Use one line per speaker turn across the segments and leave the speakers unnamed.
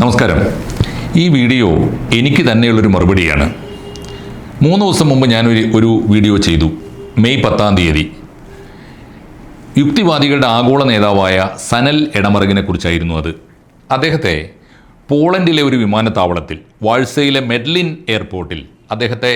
നമസ്കാരം. ഈ വീഡിയോ എനിക്ക് തന്നെയുള്ളൊരു മറുപടിയാണ്. മൂന്ന് ദിവസം മുമ്പ് ഞാനൊരു ഒരു വീഡിയോ ചെയ്തു. മെയ് പത്താം തീയതി. യുക്തിവാദികളുടെ ആഗോള നേതാവായ സനൽ എടമറകിനെ കുറിച്ചായിരുന്നു അത്. അദ്ദേഹത്തെ പോളണ്ടിലെ ഒരു വിമാനത്താവളത്തിൽ വാഴ്സയിലെ മെഡ്ലിൻ എയർപോർട്ടിൽ അദ്ദേഹത്തെ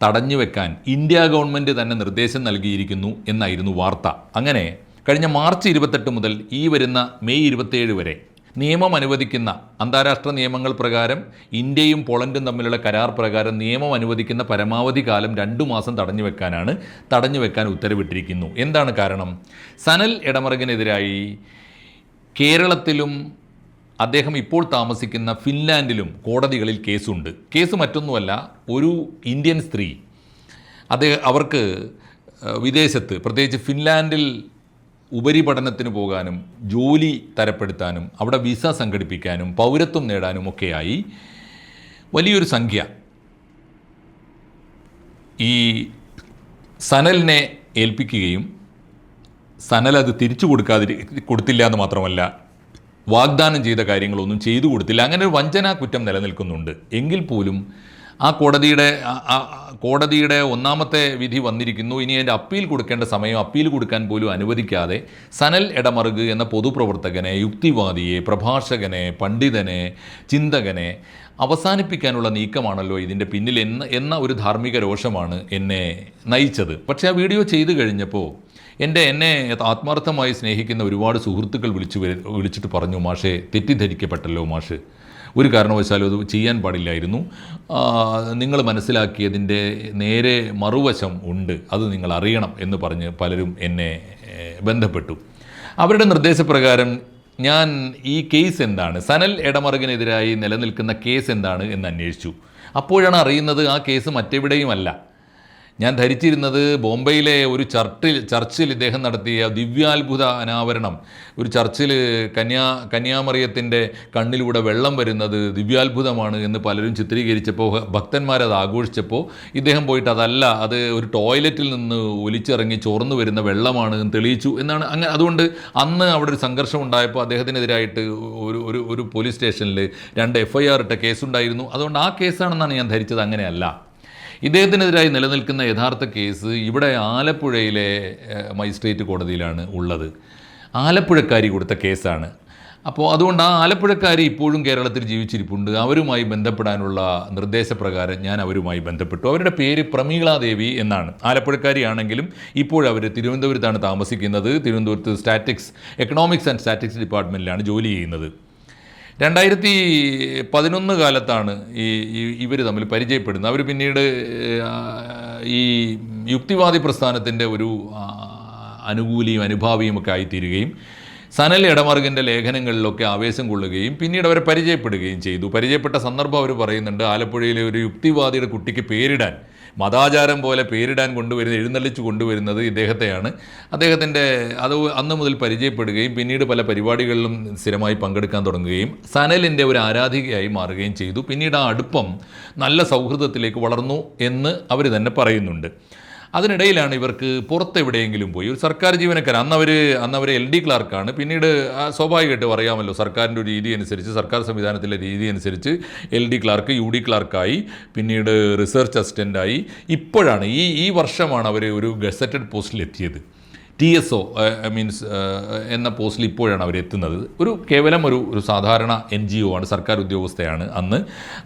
തടഞ്ഞു വെക്കാൻ ഇന്ത്യ ഗവൺമെന്റ് തന്നെ നിർദ്ദേശം നൽകിയിരിക്കുന്നു എന്നായിരുന്നു വാർത്ത. അങ്ങനെ കഴിഞ്ഞ മാർച്ച് ഇരുപത്തെട്ട് മുതൽ ഈ വരുന്ന മെയ് ഇരുപത്തേഴ് വരെ നിയമം അനുവദിക്കുന്ന അന്താരാഷ്ട്ര നിയമങ്ങൾ പ്രകാരം ഇന്ത്യയും പോളണ്ടും തമ്മിലുള്ള കരാർ പ്രകാരം നിയമം അനുവദിക്കുന്ന പരമാവധി കാലം രണ്ടു മാസം തടഞ്ഞു വെക്കാനാണ് തടഞ്ഞു വെക്കാൻ ഉത്തരവിട്ടിരിക്കുന്നു. എന്താണ് കാരണം? സനൽ ഇടമറകിനെതിരായി കേരളത്തിലും അദ്ദേഹം ഇപ്പോൾ താമസിക്കുന്ന ഫിൻലാൻഡിലും കോടതികളിൽ കേസുണ്ട്. കേസ് മറ്റൊന്നുമല്ല ഒരു ഇന്ത്യൻ സ്ത്രീ അദ്ദേഹം അവർക്ക് വിദേശത്ത് പ്രത്യേകിച്ച് ഫിൻലാൻഡിൽ ഉപരിപഠനത്തിന് പോകാനും ജോലി തരപ്പെടുത്താനും അവിടെ വിസ സംഘടിപ്പിക്കാനും പൗരത്വം നേടാനും ഒക്കെയായി വലിയൊരു സംഖ്യ. ഈ സനലിനെ ഏൽപ്പിക്കുകയും സനൽ അത് തിരിച്ചു കൊടുക്കാതിരി കൊടുത്തില്ല എന്ന് മാത്രമല്ല വാഗ്ദാനം ചെയ്ത കാര്യങ്ങളൊന്നും ചെയ്തു കൊടുത്തില്ല. അങ്ങനെ ഒരു വഞ്ചനാ കുറ്റം നിലനിൽക്കുന്നുണ്ട്. എങ്കിൽ പോലും ആ കോടതിയുടെ കോടതിയുടെ ഒന്നാമത്തെ വിധി വന്നിരിക്കുന്നു. ഇനി അതിന്റെ അപ്പീൽ കൊടുക്കേണ്ട സമയം അപ്പീൽ കൊടുക്കാൻ പോലും അനുവദിക്കാതെ സനൽ എടമറുക് എന്ന പൊതുപ്രവർത്തകനെ യുക്തിവാദിയെ പ്രഭാഷകനെ പണ്ഡിതനെ ചിന്തകനെ അവസാനിപ്പിക്കാനുള്ള നീക്കമാണല്ലോ ഇതിന്റെ പിന്നിൽ എന്ന എന്ന ഒരു ധാർമ്മിക രോഷമാണ് എന്നെ നയിച്ചത്. പക്ഷേ ആ വീഡിയോ ചെയ്തു കഴിഞ്ഞപ്പോൾ എന്റെ എന്നെ ആത്മാർത്ഥമായി സ്നേഹിക്കുന്ന ഒരുപാട് സുഹൃത്തുക്കൾ വിളിച്ചു വിളിച്ചിട്ട് പറഞ്ഞു മാഷെ തെറ്റിദ്ധരിക്കപ്പെട്ടല്ലോ മാഷ്. ഒരു കാരണവശാലും അത് ചെയ്യാൻ പാടില്ലായിരുന്നു. നിങ്ങൾ മനസ്സിലാക്കിയതിന്റെ നേരെ മറുവശം ഉണ്ട്. അത് നിങ്ങൾ അറിയണം എന്ന് പറഞ്ഞ് പലരും എന്നെ ബന്ധപ്പെട്ടു. അവരുടെ നിർദ്ദേശപ്രകാരം ഞാൻ ഈ കേസ് എന്താണ്? സനൽ എടമറുകിനെതിരായി നിലനിൽക്കുന്ന കേസ് എന്താണ് എന്ന് അന്വേഷിച്ചു. അപ്പോഴാണ് അറിയുന്നത് ആ കേസ് മറ്റെവിടെയുമല്ല. ഞാൻ ധരിച്ചിരുന്നത് ബോംബെയിലെ ഒരു ചർട്ടിൽ ചർച്ചിൽ ഇദ്ദേഹം നടത്തിയ ദിവ്യാത്ഭുത അനാവരണം. ഒരു ചർച്ചിൽ കന്യാ കന്യാമറിയത്തിന്റെ കണ്ണിലൂടെ വെള്ളം വരുന്നത് ദിവ്യാത്ഭുതമാണ് എന്ന് പലരും ചിത്രീകരിച്ചപ്പോൾ ഭക്തന്മാരത് ആഘോഷിച്ചപ്പോൾ ഇദ്ദേഹം പോയിട്ട് അതല്ല അത് ഒരു ടോയ്ലറ്റിൽ നിന്ന് ഒലിച്ചിറങ്ങി ചോർന്നു വരുന്ന വെള്ളമാണ് എന്ന് തെളിയിച്ചു എന്നാണ്. അങ്ങനെ അതുകൊണ്ട് അന്ന് അവിടെ ഒരു സംഘർഷം ഉണ്ടായപ്പോൾ അദ്ദേഹത്തിനെതിരായിട്ട് ഒരു ഒരു ഒരു പോലീസ് സ്റ്റേഷനിൽ രണ്ട് എഫ് ഐ ആർ ഇട്ട കേസുണ്ടായിരുന്നു. അതുകൊണ്ട് ആ കേസാണെന്നാണ് ഞാൻ ധരിച്ചത്. അങ്ങനെയല്ല. ഇദ്ദേഹത്തിനെതിരായി നിലനിൽക്കുന്ന യഥാർത്ഥ കേസ് ഇവിടെ ആലപ്പുഴയിലെ മജിസ്ട്രേറ്റ് കോടതിയിലാണ് ഉള്ളത്. ആലപ്പുഴക്കാരി കൊടുത്ത കേസാണ്. അപ്പോൾ അതുകൊണ്ട് ആ ആലപ്പുഴക്കാരി ഇപ്പോഴും കേരളത്തിൽ ജീവിച്ചിരിപ്പുണ്ട്. അവരുമായി ബന്ധപ്പെടാനുള്ള നിർദ്ദേശപ്രകാരം ഞാൻ അവരുമായി ബന്ധപ്പെട്ടു. അവരുടെ പേര് പ്രമീളാദേവി എന്നാണ്. ആലപ്പുഴക്കാരിയാണെങ്കിലും ഇപ്പോഴവർ തിരുവനന്തപുരത്താണ് താമസിക്കുന്നത്. തിരുവനന്തപുരത്ത് സ്റ്റാറ്റിക്സ് എക്കണോമിക്സ് ആൻഡ് സ്റ്റാറ്റിക്സ് ഡിപ്പാർട്ട്മെന്റിലാണ് ജോലി ചെയ്യുന്നത്. രണ്ടായിരത്തി പതിനൊന്ന് കാലത്താണ് ഈ ഇവർ തമ്മിൽ പരിചയപ്പെടുന്നത്. അവർ പിന്നീട് ഈ യുക്തിവാദി പ്രസ്ഥാനത്തിന്റെ ഒരു അനുകൂലിയും അനുഭാവിയും ഒക്കെ ആയിത്തീരുകയും സനൽ ഇടമറുകിന്റെ ലേഖനങ്ങളിലൊക്കെ ആവേശം കൊള്ളുകയും പിന്നീട് അവരെ പരിചയപ്പെടുകയും ചെയ്തു. പരിചയപ്പെട്ട സന്ദർഭം അവർ പറയുന്നുണ്ട് ആലപ്പുഴയിലെ ഒരു യുക്തിവാദിയുടെ കുട്ടിക്ക് പേരിടാൻ മതാചാരം പോലെ പേരിടാൻ കൊണ്ടുവരുന്ന എഴുന്നള്ളിച്ച് കൊണ്ടുവരുന്നത് ഇദ്ദേഹത്തെയാണ്. അദ്ദേഹത്തിന്റെ അത് അന്ന് മുതൽ പരിചയപ്പെടുകയും പിന്നീട് പല പരിപാടികളിലും സ്ഥിരമായി പങ്കെടുക്കാൻ തുടങ്ങുകയും സനലിന്റെ ഒരു ആരാധികയായി മാറുകയും ചെയ്തു. പിന്നീട് ആ അടുപ്പം നല്ല സൗഹൃദത്തിലേക്ക് വളർന്നു എന്ന് അവർ തന്നെ പറയുന്നുണ്ട്. അതിനിടയിലാണ് ഇവർക്ക് പുറത്തെവിടെയെങ്കിലും പോയി. ഒരു സർക്കാർ ജീവനക്കാരൻ അന്ന് അവർ അന്ന് അവർ എൽ ഡി ക്ലാർക്കാണ് പിന്നീട് സ്വാഭാവികമായിട്ടും അറിയാമല്ലോ സർക്കാരിന്റെ ഒരു രീതി അനുസരിച്ച് സർക്കാർ സംവിധാനത്തിലെ രീതി അനുസരിച്ച് L D clerk U D ക്ലാർക്കായി പിന്നീട് റിസർച്ച് അസിസ്റ്റന്റായി ഇപ്പോഴാണ് ഈ ഈ വർഷമാണ് അവർ ഒരു ഗസറ്റഡ് പോസ്റ്റിൽ എത്തിയത്. ടി എസ് ഒ മീൻസ് എന്ന പോസ്റ്റിൽ ഇപ്പോഴാണ് അവരെത്തുന്നത് ഒരു കേവലം ഒരു ഒരു സാധാരണ എൻ ജി ഒ ആണ് സർക്കാർ ഉദ്യോഗസ്ഥയാണ് അന്ന്.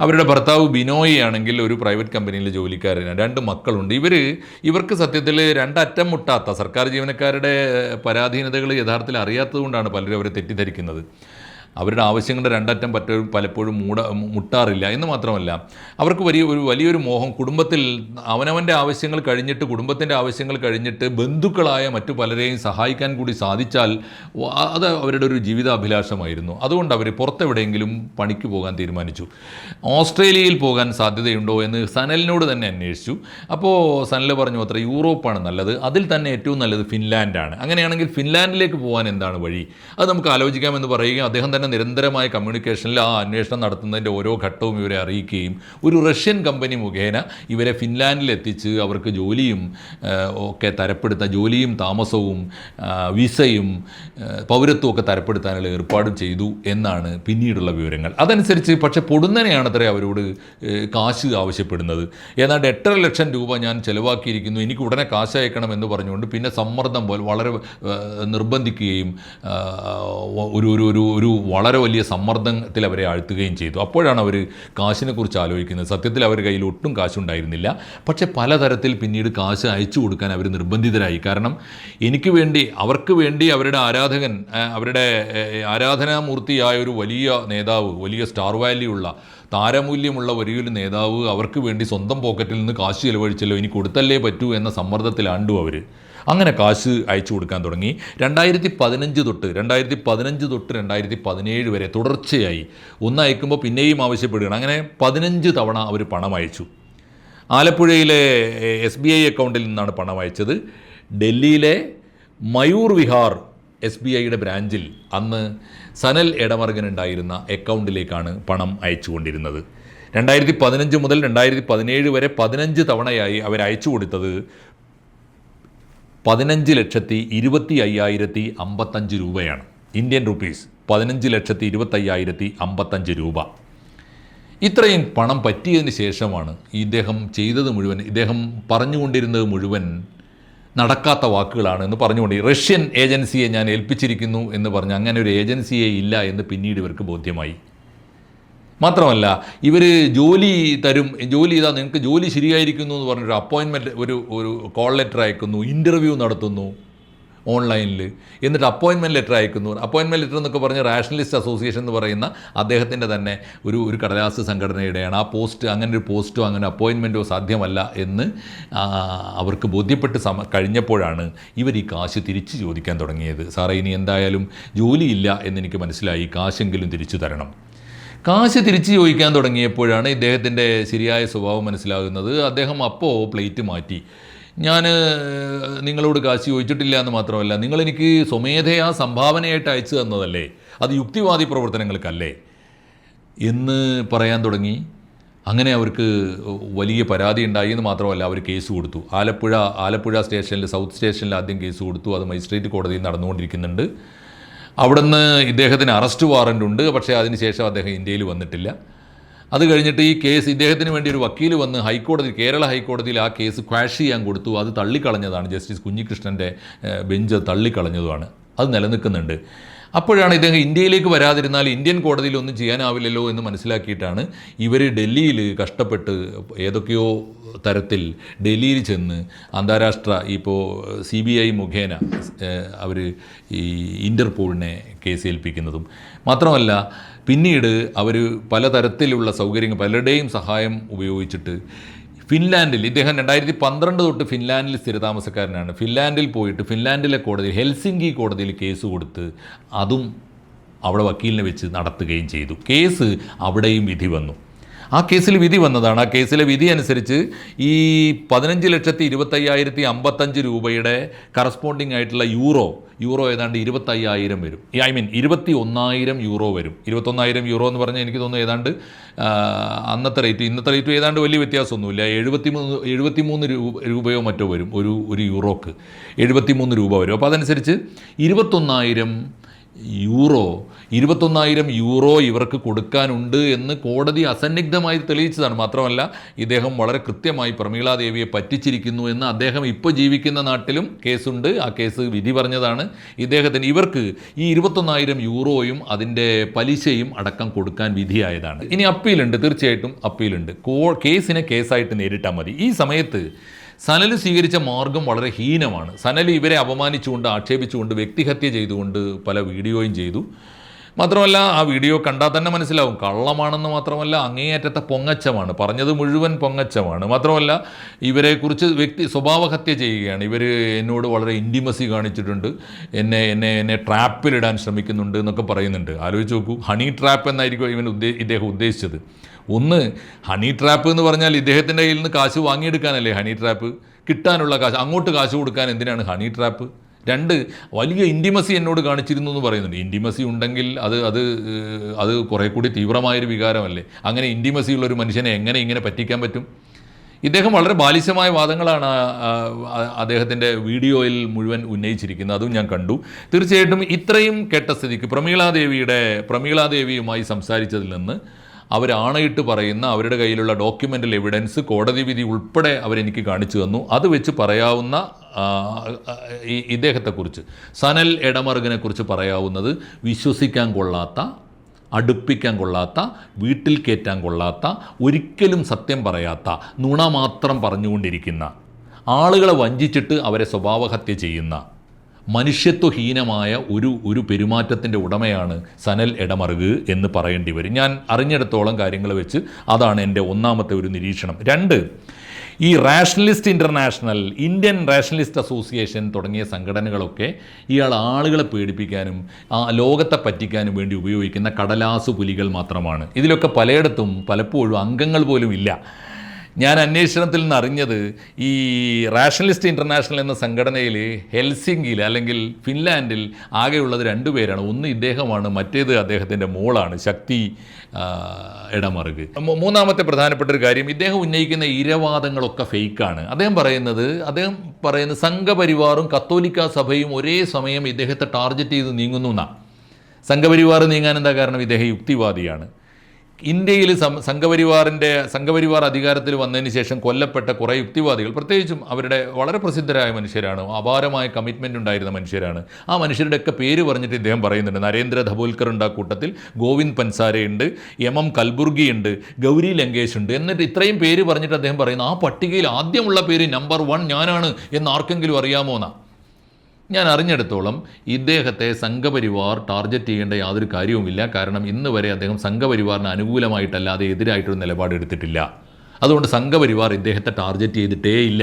അവരുടെ ഭർത്താവ് ബിനോയി ആണെങ്കിൽ ഒരു പ്രൈവറ്റ് കമ്പനിയിൽ ജോലിക്കാരനാണ്. രണ്ട് മക്കളുണ്ട്. ഇവർ ഇവർക്ക് സത്യത്തിൽ രണ്ടറ്റം മുട്ടാത്ത സർക്കാർ ജീവനക്കാരുടെ പരാധീനതകൾ യഥാർത്ഥത്തിൽ അറിയാത്തതുകൊണ്ടാണ് പലരും അവരെ തെറ്റിദ്ധരിക്കുന്നത്. അവരുടെ ആവശ്യങ്ങളുടെ രണ്ടറ്റം പറ്റും പലപ്പോഴും മൂട മുട്ടാറില്ല എന്ന് മാത്രമല്ല അവർക്ക് വലിയ ഒരു വലിയൊരു മോഹം. കുടുംബത്തിൽ അവനവന്റെ ആവശ്യങ്ങൾ കഴിഞ്ഞിട്ട് കുടുംബത്തിന്റെ ആവശ്യങ്ങൾ കഴിഞ്ഞിട്ട് ബന്ധുക്കളായ മറ്റു പലരെയും സഹായിക്കാൻ കൂടി സാധിച്ചാൽ അത് അവരുടെ ഒരു ജീവിതാഭിലാഷമായിരുന്നു. അതുകൊണ്ട് അവർ പുറത്തെവിടെയെങ്കിലും പണിക്ക് പോകാൻ തീരുമാനിച്ചു. ഓസ്ട്രേലിയയിൽ പോകാൻ സാധ്യതയുണ്ടോ എന്ന് സനലിനോട് തന്നെ അന്വേഷിച്ചു. അപ്പോൾ സനൽ പറഞ്ഞു അത്ര യൂറോപ്പാണ് നല്ലത്. അതിൽ തന്നെ ഏറ്റവും നല്ലത് ഫിൻലാൻഡാണ്. അങ്ങനെയാണെങ്കിൽ ഫിൻലാൻഡിലേക്ക് പോകാൻ എന്താണ് വഴി? അത് നമുക്ക് ആലോചിക്കാമെന്ന് പറയുകയും അദ്ദേഹം തന്നെ നിരന്തരമായ കമ്മ്യൂണിക്കേഷനിൽ ആ അന്വേഷണം നടത്തുന്നതിന്റെ ഓരോ ഘട്ടവും ഇവരെ അറിയിക്കുകയും ഒരു റഷ്യൻ കമ്പനി മുഖേന ഇവരെ ഫിൻലാൻഡിൽ എത്തിച്ച് അവർക്ക് ജോലിയും ഒക്കെ തരപ്പെടുത്ത ജോലിയും താമസവും വിസയും ഒക്കെ തരപ്പെടുത്താനുള്ള ഏർപ്പാടും ചെയ്തു എന്നാണ് പിന്നീടുള്ള വിവരങ്ങൾ. അതനുസരിച്ച് പക്ഷേ പൊടുന്നനെയാണ് അത്ര അവരോട് കാശ് ആവശ്യപ്പെടുന്നത്. ഏതാണ്ട് എട്ടര ലക്ഷം രൂപ ഞാൻ ചിലവാക്കിയിരിക്കുന്നു എനിക്ക് ഉടനെ കാശ് അയക്കണം എന്ന് പറഞ്ഞുകൊണ്ട് പിന്നെ സമ്മർദ്ദം പോലെ വളരെ നിർബന്ധിക്കുകയും ഒരു ഒരു ഒരു ഒരു വളരെ വലിയ സമ്മർദ്ദത്തിൽ അവരെ ആഴ്ത്തുകയും ചെയ്തു. അപ്പോഴാണ് അവർ കാശിനെക്കുറിച്ച് ആലോചിക്കുന്നത്. സത്യത്തിൽ അവരുടെ കയ്യിൽ ഒട്ടും കാശുണ്ടായിരുന്നില്ല. പക്ഷേ പലതരത്തിൽ പിന്നീട് കാശ് അയച്ചു കൊടുക്കാൻ അവർ നിർബന്ധിതരായി. കാരണം എനിക്ക് വേണ്ടി അവർക്ക് വേണ്ടി അവരുടെ ആരാധകൻ അവരുടെ ആരാധനാമൂർത്തിയായ ഒരു വലിയ നേതാവ് വലിയ സ്റ്റാർ വാല്യൂ ഉള്ള താരമൂല്യമുള്ള വലിയൊരു നേതാവ് അവർക്ക് വേണ്ടി സ്വന്തം പോക്കറ്റിൽ നിന്ന് കാശ് ചിലവഴിച്ചല്ലോ ഇനി കൊടുത്തല്ലേ പറ്റൂ എന്ന സമ്മർദ്ദത്തിലാണ്ടു അവർ അങ്ങനെ കാശ് അയച്ചു കൊടുക്കാൻ തുടങ്ങി. രണ്ടായിരത്തി പതിനഞ്ച് തൊട്ട് രണ്ടായിരത്തി പതിനഞ്ച് തൊട്ട് രണ്ടായിരത്തി പതിനേഴ് വരെ തുടർച്ചയായി. ഒന്ന് അയക്കുമ്പോൾ പിന്നെയും ആവശ്യപ്പെടുകയാണ്. അങ്ങനെ പതിനഞ്ച് തവണ അവർ പണം അയച്ചു. ആലപ്പുഴയിലെ എസ് ബി ഐ അക്കൗണ്ടിൽ നിന്നാണ് പണം അയച്ചത്. ഡൽഹിയിലെ മയൂർ വിഹാർ എസ് ബി ഐയുടെ ബ്രാഞ്ചിൽ അന്ന് സനൽ എടമർഗനുണ്ടായിരുന്ന അക്കൗണ്ടിലേക്കാണ് പണം അയച്ചുകൊണ്ടിരുന്നത്. രണ്ടായിരത്തി പതിനഞ്ച് മുതൽ രണ്ടായിരത്തി പതിനേഴ് വരെ പതിനഞ്ച് തവണയായി അവർ അയച്ചു കൊടുത്തത് പതിനഞ്ച് ലക്ഷത്തി ഇരുപത്തി അയ്യായിരത്തി അമ്പത്തഞ്ച് രൂപയാണ്. ഇന്ത്യൻ റുപ്പീസ് പതിനഞ്ച് ലക്ഷത്തി ഇരുപത്തയ്യായിരത്തി അമ്പത്തഞ്ച് രൂപ. ഇത്രയും പണം പറ്റിയതിന് ശേഷമാണ് ഇദ്ദേഹം ചെയ്തത് മുഴുവൻ ഇദ്ദേഹം പറഞ്ഞുകൊണ്ടിരുന്നത് മുഴുവൻ നടക്കാത്ത വാക്കുകളാണ് എന്ന് പറഞ്ഞുകൊണ്ട് റഷ്യൻ ഏജൻസിയെ ഞാൻ ഏൽപ്പിച്ചിരിക്കുന്നു എന്ന് പറഞ്ഞ് അങ്ങനെ ഒരു ഏജൻസിയെ ഇല്ല എന്ന് പിന്നീട് ഇവർക്ക് ബോധ്യമായി. മാത്രമല്ല ഇവർ ജോലി തരും ജോലി ചെയ്താൽ നിങ്ങൾക്ക് ജോലി ശരിയായിരിക്കുന്നു എന്ന് പറഞ്ഞൊരു അപ്പോയിൻമെന്റ് ഒരു ഒരു കോൾ ലെറ്റർ അയക്കുന്നു ഇന്റർവ്യൂ നടത്തുന്നു ഓൺലൈനിൽ എന്നിട്ട് അപ്പോയിൻമെന്റ് ലെറ്റർ അയക്കുന്നു. അപ്പോയിൻമെന്റ് ലെറ്റർ എന്നൊക്കെ പറഞ്ഞ് റാഷണലിസ്റ്റ് അസോസിയേഷൻ എന്ന് പറയുന്ന അദ്ദേഹത്തിന്റെ തന്നെ ഒരു ഒരു കടലാസ് സംഘടനയുടെയാണ്. ആ പോസ്റ്റ് അങ്ങനെ ഒരു പോസ്റ്റോ അങ്ങനെ അപ്പോയിൻമെന്റോ സാധ്യമല്ല എന്ന് അവർക്ക് ബോധ്യപ്പെട്ട് സമ കഴിഞ്ഞപ്പോഴാണ് ഇവർ ഈ കാശ് തിരിച്ചു ചോദിക്കാൻ തുടങ്ങിയത്. സാറേ ഇനി എന്തായാലും ജോലിയില്ല എന്നെനിക്ക് മനസ്സിലായി. കാശെങ്കിലും തിരിച്ചു തരണം. കാശ് തിരിച്ചു ചോദിക്കാൻ തുടങ്ങിയപ്പോഴാണ് ഇദ്ദേഹത്തിന്റെ ശരിയായ സ്വഭാവം മനസ്സിലാകുന്നത്. അദ്ദേഹം അപ്പോൾ പ്ലേറ്റ് മാറ്റി. ഞാൻ നിങ്ങളോട് കാശ് ചോദിച്ചിട്ടില്ല എന്ന് മാത്രമല്ല നിങ്ങളെനിക്ക് സ്വമേധയാ സംഭാവനയായിട്ട് അയച്ചു തന്നതല്ലേ? അത് യുക്തിവാദി പ്രവർത്തനങ്ങൾക്കല്ലേ? എന്ന് പറയാൻ തുടങ്ങി. അങ്ങനെ അവർക്ക് വലിയ പരാതി ഉണ്ടായി എന്ന് മാത്രമല്ല അവർ കേസ് കൊടുത്തു. ആലപ്പുഴ ആലപ്പുഴ സ്റ്റേഷനിൽ സൗത്ത് സ്റ്റേഷനിൽ ആദ്യം കേസ് കൊടുത്തു. അത് മജിസ്ട്രേറ്റ് കോടതിയിൽ നടന്നുകൊണ്ടിരിക്കുന്നുണ്ട്. അവിടുന്ന് ഇദ്ദേഹത്തിന് അറസ്റ്റ് വാറന്റ് ഉണ്ട്. പക്ഷേ അതിനുശേഷം അദ്ദേഹം ഇന്ത്യയിൽ വന്നിട്ടില്ല. അത് കഴിഞ്ഞിട്ട് ഈ കേസ് ഇദ്ദേഹത്തിന് വേണ്ടി ഒരു വക്കീൽ വന്ന് ഹൈക്കോടതി കേരള ഹൈക്കോടതിയിൽ ആ കേസ് ക്വാഷ് ചെയ്യാൻ കൊടുത്തു. അത് തള്ളിക്കളഞ്ഞതാണ്. Justice കുഞ്ഞികൃഷ്ണന്റെ bench തള്ളിക്കളഞ്ഞതുമാണ്. അത് നിലനിൽക്കുന്നുണ്ട്. അപ്പോഴാണ് ഇദ്ദേഹം ഇന്ത്യയിലേക്ക് വരാതിരുന്നാൽ ഇന്ത്യൻ കോടതിയിൽ ഒന്നും ചെയ്യാനാവില്ലല്ലോ എന്ന് മനസ്സിലാക്കിയിട്ടാണ് ഇവർ ഡൽഹിയിൽ കഷ്ടപ്പെട്ട് ഏതൊക്കെയോ തരത്തിൽ ഡൽഹിയിൽ ചെന്ന് അന്താരാഷ്ട്ര ഇപ്പോൾ സി ബി ഐ മുഖേന അവർ ഈ ഇന്റർപോളിനെ കേസ് ഏൽപ്പിക്കുന്നതും മാത്രമല്ല പിന്നീട് അവർ പലതരത്തിലുള്ള സൗകര്യങ്ങൾ പലരുടെയും സഹായം ഉപയോഗിച്ചിട്ട് ഫിൻലാൻഡിൽ ഇദ്ദേഹം രണ്ടായിരത്തി പന്ത്രണ്ട് തൊട്ട് ഫിൻലാൻഡിൽ സ്ഥിരതാമസക്കാരനാണ്. ഫിൻലാൻഡിൽ പോയിട്ട് ഫിൻലാൻഡിലെ കോടതിയിൽ ഹെൽസിങ്കി കോടതിയിൽ കേസ് കൊടുത്ത് അതും അവിടെ വക്കീലിനെ വെച്ച് നടത്തുകയും ചെയ്തു. കേസ് അവിടെയും വിധി വന്നു. ആ കേസിൽ വിധി വന്നതാണ്. ആ കേസിലെ വിധി അനുസരിച്ച് ഈ പതിനഞ്ച് ലക്ഷത്തി ഇരുപത്തയ്യായിരത്തി അമ്പത്തഞ്ച് രൂപയുടെ കറസ്പോണ്ടിങ് ആയിട്ടുള്ള യൂറോ യൂറോ ഏതാണ്ട് ഇരുപത്തയ്യായിരം വരും. ഐ മീൻ ഇരുപത്തി ഒന്നായിരം യൂറോ വരും. ഇരുപത്തൊന്നായിരം യൂറോ എന്ന് പറഞ്ഞാൽ എനിക്ക് തോന്നുന്നു ഏതാണ്ട് അന്നത്തെ റേറ്റ് ഇന്നത്തെ റേറ്റ് ഏതാണ്ട് വലിയ വ്യത്യാസമൊന്നുമില്ല. എഴുപത്തി മൂന്ന് എഴുപത്തി മൂന്ന് രൂപ രൂപയോ മറ്റോ വരും ഒരു ഒരു യൂറോക്ക്. എഴുപത്തി മൂന്ന് രൂപ വരും. അപ്പോൾ അതനുസരിച്ച് ഇരുപത്തൊന്നായിരം യൂറോ ഇരുപത്തൊന്നായിരം യൂറോ ഇവർക്ക് കൊടുക്കാനുണ്ട് എന്ന് കോടതി അസന്നിഗ്ധമായി തെളിയിച്ചതാണ്. മാത്രമല്ല ഇദ്ദേഹം വളരെ കൃത്യമായി പ്രമീളാദേവിയെ പറ്റിച്ചിരിക്കുന്നു എന്ന് അദ്ദേഹം ഇപ്പോൾ ജീവിക്കുന്ന നാട്ടിലും കേസുണ്ട്. ആ കേസ് വിധി പറഞ്ഞതാണ്. ഇദ്ദേഹത്തിന് ഇവർക്ക് ഈ ഇരുപത്തൊന്നായിരം യൂറോയും അതിന്റെ പലിശയും അടക്കം കൊടുക്കാൻ വിധിയായതാണ്. ഇനി അപ്പീലുണ്ട്. തീർച്ചയായിട്ടും അപ്പീലുണ്ട്. കോ കേസിനെ കേസായിട്ട് നേരിട്ടാൽ മതി. ഈ സമയത്ത് സനൽ സ്വീകരിച്ച മാർഗം വളരെ ഹീനമാണ്. സനൽ ഇവരെ അപമാനിച്ചുകൊണ്ട് ആക്ഷേപിച്ചുകൊണ്ട് വ്യക്തിഹത്യ ചെയ്തുകൊണ്ട് പല വീഡിയോയും ചെയ്തു. മാത്രമല്ല ആ വീഡിയോ കണ്ടാൽ തന്നെ മനസ്സിലാവും. കള്ളമാണെന്ന് മാത്രമല്ല അങ്ങേയറ്റത്തെ പൊങ്ങച്ചമാണ്. പറഞ്ഞത് മുഴുവൻ പൊങ്ങച്ചമാണ്. മാത്രമല്ല ഇവരെക്കുറിച്ച് വ്യക്തി സ്വഭാവഹത്യ ചെയ്യുകയാണ്. ഇവർ എന്നോട് വളരെ ഇന്റിമസി കാണിച്ചിട്ടുണ്ട്. എന്നെ എന്നെ എന്നെ ട്രാപ്പിലിടാൻ ശ്രമിക്കുന്നുണ്ട് എന്നൊക്കെ പറയുന്നുണ്ട്. ആലോചിച്ച് നോക്കൂ. ഹണി ട്രാപ്പ് എന്നായിരിക്കും ഇവൻ ഉദ്ദേ ഇദ്ദേഹം ഉദ്ദേശിച്ചത്. ഒന്ന് ഹണി ട്രാപ്പ് എന്ന് പറഞ്ഞാൽ ഇദ്ദേഹത്തിന്റെ കയ്യിൽ നിന്ന് കാശ് വാങ്ങിയെടുക്കാനല്ലേ ഹണി ട്രാപ്പ് കിട്ടാനുള്ള കാശ് അങ്ങോട്ട് കാശ് കൊടുക്കാൻ എന്തിനാണ് ഹണി ട്രാപ്പ് രണ്ട് വലിയ ഇന്റിമസി എന്നോട് കാണിച്ചിരുന്നു എന്ന് പറയുന്നുണ്ട്. ഇന്റിമസി ഉണ്ടെങ്കിൽ അത് അത് അത് കുറേ കൂടി തീവ്രമായൊരു വികാരമല്ലേ? അങ്ങനെ ഇന്റിമസി ഉള്ളൊരു മനുഷ്യനെ എങ്ങനെ ഇങ്ങനെ പറ്റിക്കാൻ പറ്റും? ഇദ്ദേഹം വളരെ ബാലിശമായ വാദങ്ങളാണ് അദ്ദേഹത്തിന്റെ വീഡിയോയിൽ മുഴുവൻ ഉന്നയിച്ചിരിക്കുന്നത്. അതും ഞാൻ കണ്ടു. തീർച്ചയായിട്ടും ഇത്രയും കെട്ട സ്ഥിതിക്ക് പ്രമീളാദേവിയുടെ പ്രമീളാദേവിയുമായി സംസാരിച്ചതിൽ നിന്ന് അവരാണയിട്ട് പറയുന്ന അവരുടെ കയ്യിലുള്ള ഡോക്യുമെന്റൽ എവിഡൻസ് കോടതി വിധി ഉൾപ്പെടെ അവരെനിക്ക് കാണിച്ചു തന്നു. അത് വെച്ച് പറയാവുന്ന ഈ ഇദ്ദേഹത്തെക്കുറിച്ച്. സനൽ എടമറുകിനെ കുറിച്ച് പറയാവുന്നത് വിശ്വസിക്കാൻ കൊള്ളാത്ത അടുപ്പിക്കാൻ കൊള്ളാത്ത വീട്ടിൽ കയറ്റാൻ കൊള്ളാത്ത ഒരിക്കലും സത്യം പറയാത്ത നുണ മാത്രം പറഞ്ഞുകൊണ്ടിരിക്കുന്ന ആളുകളെ വഞ്ചിച്ചിട്ട് അവരെ സ്വഭാവഹത്യ ചെയ്യുന്ന മനുഷ്യത്വഹീനമായ ഒരു ഒരു പെരുമാറ്റത്തിന്റെ ഉടമയാണ് സനൽ എടമറുക് എന്ന് പറയേണ്ടി വരും. ഞാൻ അറിഞ്ഞിടത്തോളം കാര്യങ്ങൾ വെച്ച് അതാണ് എന്റെ ഒന്നാമത്തെ ഒരു നിരീക്ഷണം. രണ്ട് ഈ rationalist international Indian rationalist association തുടങ്ങിയ സംഘടനകളൊക്കെ ഇയാൾ ആളുകളെ പേടിപ്പിക്കാനും ആ ലോകത്തെ പറ്റിക്കാനും വേണ്ടി ഉപയോഗിക്കുന്ന കടലാസു പുലികൾ മാത്രമാണ്. ഇതിലൊക്കെ പലയിടത്തും പലപ്പോഴും അംഗങ്ങൾ പോലും ഇല്ല. ഞാൻ അന്വേഷണത്തിൽ നിന്ന് അറിഞ്ഞത് ഈ റാഷണലിസ്റ്റ് ഇന്റർനാഷണൽ എന്ന സംഘടനയിൽ ഹെൽസിംഗിൽ അല്ലെങ്കിൽ ഫിൻലാൻഡിൽ ആകെയുള്ളത് രണ്ടുപേരാണ് ഒന്ന് ഇദ്ദേഹമാണ് മറ്റേത് അദ്ദേഹത്തിന്റെ മോളാണ് ശക്തി ഇടമറുക മൂന്നാമത്തെ പ്രധാനപ്പെട്ട ഒരു കാര്യം ഇദ്ദേഹം ഉന്നയിക്കുന്ന ഇരവാദങ്ങളൊക്കെ ഫേക്കാണ്. അദ്ദേഹം പറയുന്നത് അദ്ദേഹം പറയുന്നത് സംഘപരിവാറും കത്തോലിക്ക സഭയും ഒരേ സമയം ഇദ്ദേഹത്തെ ടാർഗറ്റ് ചെയ്ത് നീങ്ങുന്നു എന്നാണ് സംഘപരിവാർ നീങ്ങാൻ എന്താ കാരണം? ഇദ്ദേഹം യുക്തിവാദിയാണ്. ഇന്ത്യയിൽ സംഘപരിവാറിന്റെ സംഘപരിവാർ അധികാരത്തിൽ വന്നതിന് ശേഷം കൊല്ലപ്പെട്ട കുറേ യുക്തിവാദികൾ പ്രത്യേകിച്ചും അവരുടെ വളരെ പ്രസിദ്ധരായ മനുഷ്യരാണ് അപാരമായ കമ്മിറ്റ്മെന്റ് ഉണ്ടായിരുന്ന മനുഷ്യരാണ്. ആ മനുഷ്യരുടെയൊക്കെ പേര് പറഞ്ഞിട്ട് ഇദ്ദേഹം പറയുന്നുണ്ട് നരേന്ദ്ര ധബോൽക്കർ ഉണ്ട് ആ കൂട്ടത്തിൽ ഗോവിന്ദ് പൻസാരയുണ്ട് എം എം കൽബുർഗി ഉണ്ട് ഗൗരി ലങ്കേഷ് ഉണ്ട് എന്നിട്ട് ഇത്രയും പേര് പറഞ്ഞിട്ട് അദ്ദേഹം പറയുന്നു ആ പട്ടികയിൽ ആദ്യമുള്ള പേര് നമ്പർ വൺ ഞാനാണ് എന്ന് ആർക്കെങ്കിലും അറിയാമോ എന്നാ? ഞാൻ അറിഞ്ഞെടുത്തോളം ഇദ്ദേഹത്തെ സംഘപരിവാർ ടാർഗറ്റ് ചെയ്യേണ്ട യാതൊരു കാര്യവുമില്ല. കാരണം ഇന്ന് വരെ അദ്ദേഹം സംഘപരിവാറിന് അനുകൂലമായിട്ടല്ലാതെ എതിരായിട്ടൊരു നിലപാട് എടുത്തിട്ടില്ല അതുകൊണ്ട് സംഘപരിവാർ ഇദ്ദേഹത്തെ ടാർഗറ്റ് ചെയ്തിട്ടേ ഇല്ല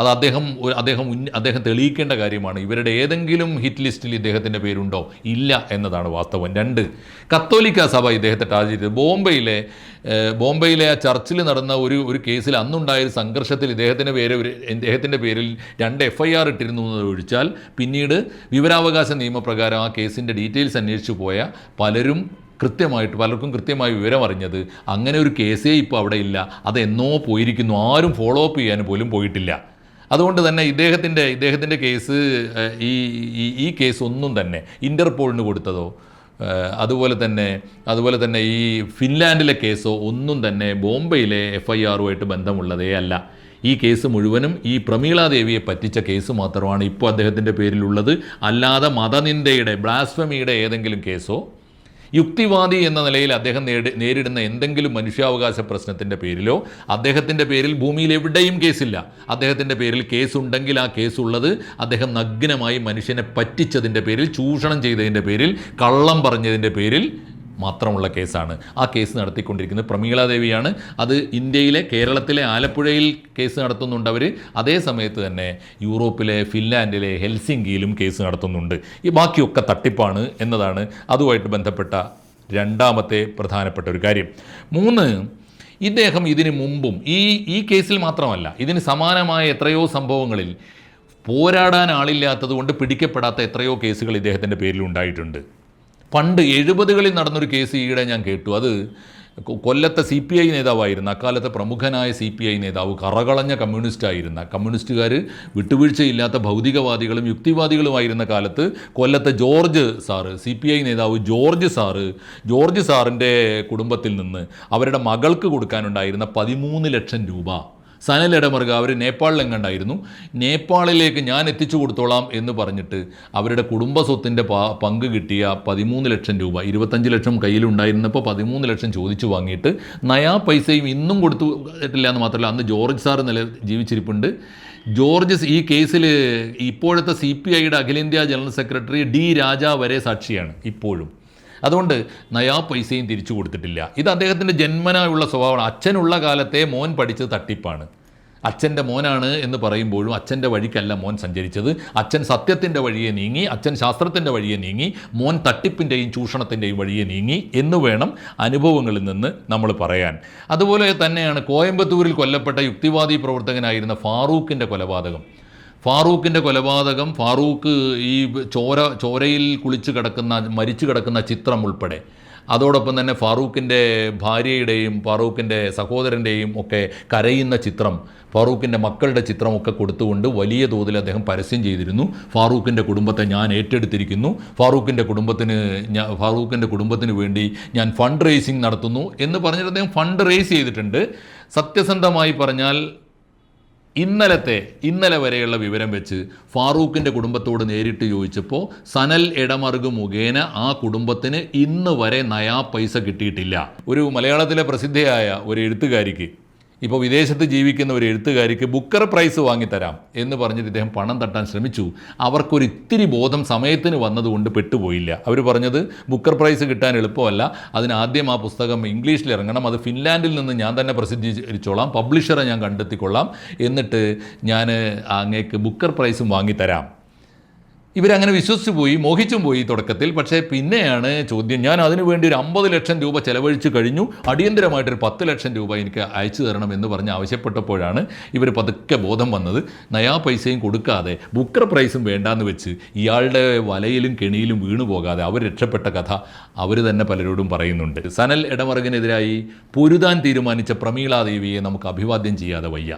അത് അദ്ദേഹം അദ്ദേഹം അദ്ദേഹം തെളിയിക്കേണ്ട കാര്യമാണ്. ഇവരുടെ ഏതെങ്കിലും ഹിറ്റ് ലിസ്റ്റിൽ ഇദ്ദേഹത്തിന്റെ പേരുണ്ടോ? ഇല്ല എന്നതാണ് വാസ്തവം. രണ്ട് കത്തോലിക്ക സഭ ഇദ്ദേഹത്തെ ടാർജ് ചെയ്തത് ബോംബെയിലെ ബോംബെയിലെ ആ ചർച്ചിൽ നടന്ന ഒരു ഒരു കേസിൽ അന്നുണ്ടായ ഒരു സംഘർഷത്തിൽ ഇദ്ദേഹത്തിന്റെ പേര് ഇദ്ദേഹത്തിന്റെ പേരിൽ രണ്ട് എഫ് ഐ ആർ ഇട്ടിരുന്നു എന്ന് ഒഴിച്ചാൽ പിന്നീട് വിവരാവകാശ നിയമപ്രകാരം ആ കേസിന്റെ ഡീറ്റെയിൽസ് അന്വേഷിച്ചു പോയ പലരും കൃത്യമായിട്ട് പലർക്കും കൃത്യമായി വിവരം അറിഞ്ഞത് അങ്ങനെ ഒരു കേസേ ഇപ്പോൾ അവിടെ ഇല്ല. അതെന്നോ പോയിരിക്കുന്നു. ആരും ഫോളോ അപ്പ് ചെയ്യാൻ പോലും പോയിട്ടില്ല. അതുകൊണ്ട് തന്നെ ഇദ്ദേഹത്തിന്റെ ഇദ്ദേഹത്തിന്റെ കേസ് ഈ ഈ- കേസ് ഒന്നും തന്നെ ഇന്റർപോളിന് കൊടുത്തതോ അതുപോലെ തന്നെ അതുപോലെ തന്നെ ഈ ഫിൻലാൻഡിലെ കേസോ ഒന്നും തന്നെ ബോംബെയിലെ എഫ് ഐ ആറുമായിട്ട് ബന്ധമുള്ളതേ അല്ല. ഈ കേസ് മുഴുവനും ഈ പ്രമീളാദേവിയെ പറ്റിച്ച കേസ് മാത്രമാണ് ഇപ്പോൾ അദ്ദേഹത്തിന്റെ പേരിലുള്ളത്. അല്ലാതെ മതനിന്ദയുടെ ബ്ലാസ്ഫമിയുടെ ഏതെങ്കിലും കേസോ യുക്തിവാദി എന്ന നിലയിൽ അദ്ദേഹം നേരിടുന്ന എന്തെങ്കിലും മനുഷ്യാവകാശ പ്രശ്നത്തിന്റെ പേരിലോ അദ്ദേഹത്തിന്റെ പേരിൽ ഭൂമിയിൽ എവിടെയും കേസില്ല. അദ്ദേഹത്തിന്റെ പേരിൽ കേസുണ്ടെങ്കിൽ ആ കേസുള്ളത് അദ്ദേഹം നഗ്നമായി മനുഷ്യനെ പറ്റിച്ചതിന്റെ പേരിൽ ചൂഷണം ചെയ്തതിന്റെ പേരിൽ കള്ളം പറഞ്ഞതിന്റെ പേരിൽ മാത്രമുള്ള കേസാണ്. ആ കേസ് നടത്തിക്കൊണ്ടിരിക്കുന്നത് പ്രമീള ദേവിയാണ്. അത് ഇന്ത്യയിലെ കേരളത്തിലെ ആലപ്പുഴയിൽ കേസ് നടത്തുന്നുണ്ട് അവർ അതേ സമയത്ത് തന്നെ യൂറോപ്പിലെ ഫിൻലാൻഡിലെ ഹെൽസിംഗിയിലും കേസ് നടത്തുന്നുണ്ട്. ഈ ബാക്കിയൊക്കെ തട്ടിപ്പാണ് എന്നതാണ് അതുമായിട്ട് ബന്ധപ്പെട്ട രണ്ടാമത്തെ പ്രധാനപ്പെട്ട ഒരു കാര്യം. മൂന്ന് ഇദ്ദേഹം ഇതിന് മുമ്പും ഈ ഈ കേസിൽ മാത്രമല്ല ഇതിന് സമാനമായ എത്രയോ സംഭവങ്ങളിൽ പോരാടാൻ ആളില്ലാത്തത് കൊണ്ട് പിടിക്കപ്പെടാത്ത എത്രയോ കേസുകൾ ഇദ്ദേഹത്തിന്റെ പേരിൽ ഉണ്ടായിട്ടുണ്ട് പണ്ട് എഴുപതുകളിൽ നടന്നൊരു കേസ് ഈയിടെ ഞാൻ കേട്ടു. അത് കൊല്ലത്തെ സി പി ഐ നേതാവായിരുന്ന അക്കാലത്തെ പ്രമുഖനായ സി പി ഐ നേതാവ് കറകളഞ്ഞ കമ്മ്യൂണിസ്റ്റായിരുന്ന കമ്മ്യൂണിസ്റ്റുകാർ വിട്ടുവീഴ്ചയില്ലാത്ത ഭൗതികവാദികളും യുക്തിവാദികളുമായിരുന്ന കാലത്ത് കൊല്ലത്തെ George sir C P I നേതാവ് ജോർജ് സാറ് ജോർജ് സാറിന്റെ കുടുംബത്തിൽ നിന്ന് അവരുടെ മകൾക്ക് കൊടുക്കാനുണ്ടായിരുന്ന പതിമൂന്ന് ലക്ഷം രൂപ സനൽ അവർ നേപ്പാളിലെങ്ങണ്ടായിരുന്നു നേപ്പാളിലേക്ക് ഞാൻ എത്തിച്ചു കൊടുത്തോളാം എന്ന് പറഞ്ഞിട്ട് അവരുടെ കുടുംബ സ്വത്തിന്റെ പങ്ക് കിട്ടിയ പതിമൂന്ന് ലക്ഷം രൂപ ഇരുപത്തഞ്ച് ലക്ഷം കയ്യിലുണ്ടായിരുന്നപ്പോൾ പതിമൂന്ന് ലക്ഷം ചോദിച്ചു വാങ്ങിയിട്ട് നയാ പൈസയും ഇന്നും കൊടുത്തിട്ടില്ല എന്ന് മാത്രമല്ല അന്ന് ജോർജ് സാർ നില ജീവിച്ചിരിപ്പുണ്ട്. ജോർജ് ഈ കേസിൽ ഇപ്പോഴത്തെ സി പി ഐയുടെ അഖിലേന്ത്യാ ജനറൽ സെക്രട്ടറി ഡി രാജ വരെ സാക്ഷിയാണ് ഇപ്പോഴും. അതുകൊണ്ട് നയാ പൈസയും തിരിച്ചു കൊടുത്തിട്ടില്ല. ഇത് അദ്ദേഹത്തിന്റെ ജന്മനായുള്ള സ്വഭാവമാണ്. അച്ഛനുള്ള കാലത്തെ മോൻ പഠിച്ചത് തട്ടിപ്പാണ്. അച്ഛന്റെ മോനാണ് എന്ന് പറയുമ്പോഴും അച്ഛന്റെ വഴിക്കല്ല മോൻ സഞ്ചരിച്ചത്. അച്ഛൻ സത്യത്തിന്റെ വഴിയെ നീങ്ങി അച്ഛൻ ശാസ്ത്രത്തിന്റെ വഴിയെ നീങ്ങി മോൻ തട്ടിപ്പിന്റെയും ചൂഷണത്തിന്റെയും വഴിയെ നീങ്ങി എന്ന് വേണം അനുഭവങ്ങളിൽ നിന്ന് നമ്മൾ പറയാൻ. അതുപോലെ തന്നെയാണ് കോയമ്പത്തൂരിൽ കൊല്ലപ്പെട്ട യുക്തിവാദി പ്രവർത്തകനായിരുന്ന ഫാറൂഖിന്റെ കൊലപാതകം. ഫാറൂഖിന്റെ കൊലപാതകം ഫാറൂഖ് ഈ ചോര ചോരയിൽ കുളിച്ച് കിടക്കുന്ന മരിച്ചു കിടക്കുന്ന ചിത്രം ഉൾപ്പെടെ. അതോടൊപ്പം തന്നെ ഫാറൂഖിന്റെ ഭാര്യയുടെയും ഫാറൂഖിന്റെ സഹോദരന്റെയും ഒക്കെ കരയുന്ന ചിത്രം ഫാറൂഖിന്റെ മക്കളുടെ ചിത്രമൊക്കെ കൊടുത്തുകൊണ്ട് വലിയ തോതിൽ അദ്ദേഹം പരസ്യം ചെയ്തിരുന്നു. ഫാറൂഖിന്റെ കുടുംബത്തെ ഞാൻ ഏറ്റെടുത്തിരിക്കുന്നു. ഫാറൂഖിന്റെ കുടുംബത്തിന് ഞാൻ ഫാറൂഖിന്റെ കുടുംബത്തിന് വേണ്ടി ഞാൻ ഫണ്ട് റേസിംഗ് നടത്തുന്നു എന്ന് പറഞ്ഞിട്ട് അദ്ദേഹം ഫണ്ട് റേസ് ചെയ്തിട്ടുണ്ട്. സത്യസന്ധമായി പറഞ്ഞാൽ ഇന്നലത്തെ ഇന്നലെ വരെയുള്ള വിവരം വെച്ച് ഫാറൂഖിന്റെ കുടുംബത്തോട് നേരിട്ട് ചോദിച്ചപ്പോൾ സനൽ ഇടമറുക് മുഖേന ആ കുടുംബത്തിന് ഇന്ന് വരെ നയാ പൈസ കിട്ടിയിട്ടില്ല. ഒരു മലയാളത്തിലെ പ്രസിദ്ധയായ ഒരു എഴുത്തുകാരിക്ക് ഇപ്പോൾ വിദേശത്ത് ജീവിക്കുന്ന ഒരു എഴുത്തുകാരിക്ക് ബുക്കർ പ്രൈസ് വാങ്ങിത്തരാം എന്ന് പറഞ്ഞിട്ട് ഇദ്ദേഹം പണം തട്ടാൻ ശ്രമിച്ചു. അവർക്കൊരു ഇത്തിരി ബോധം സമയത്തിന് വന്നതുകൊണ്ട് പെട്ടുപോയില്ല. അവർ പറഞ്ഞത് ബുക്കർ പ്രൈസ് കിട്ടാൻ എളുപ്പമല്ല. അതിനാദ്യം ആ പുസ്തകം ഇംഗ്ലീഷിൽ ഇറങ്ങണം. അത് ഫിൻലാൻഡിൽ നിന്ന് ഞാൻ തന്നെ പ്രസിദ്ധീകരിച്ചോളാം. പബ്ലിഷറെ ഞാൻ കണ്ടെത്തിക്കൊള്ളാം. എന്നിട്ട് ഞാൻ അങ്ങേക്ക് ബുക്കർ പ്രൈസും വാങ്ങിത്തരാം. ഇവരങ്ങനെ വിശ്വസിച്ചു പോയി മോഹിച്ചും പോയി തുടക്കത്തിൽ. പക്ഷേ പിന്നെയാണ് ചോദ്യം. ഞാൻ അതിനു വേണ്ടി ഒരു അമ്പത് ലക്ഷം രൂപ ചെലവഴിച്ചു കഴിഞ്ഞു. അടിയന്തരമായിട്ടൊരു പത്ത് ലക്ഷം രൂപ എനിക്ക് അയച്ചു തരണം എന്ന് പറഞ്ഞ് ആവശ്യപ്പെട്ടപ്പോഴാണ് ഇവർ പതുക്കെ ബോധം വന്നത്. നയാ പൈസയും കൊടുക്കാതെ ബുക്കർ പ്രൈസും വേണ്ടാന്ന് വെച്ച് ഇയാളുടെ വലയിലും കെണിയിലും വീണു പോകാതെ അവർ രക്ഷപ്പെട്ട കഥ അവർ തന്നെ പലരോടും പറയുന്നുണ്ട്. സനൽ ഇടമറുകിനെതിരായി പൊരുതാൻ തീരുമാനിച്ച പ്രമീളാദേവിയെ നമുക്ക് അഭിവാദ്യം ചെയ്യാതെ വയ്യ.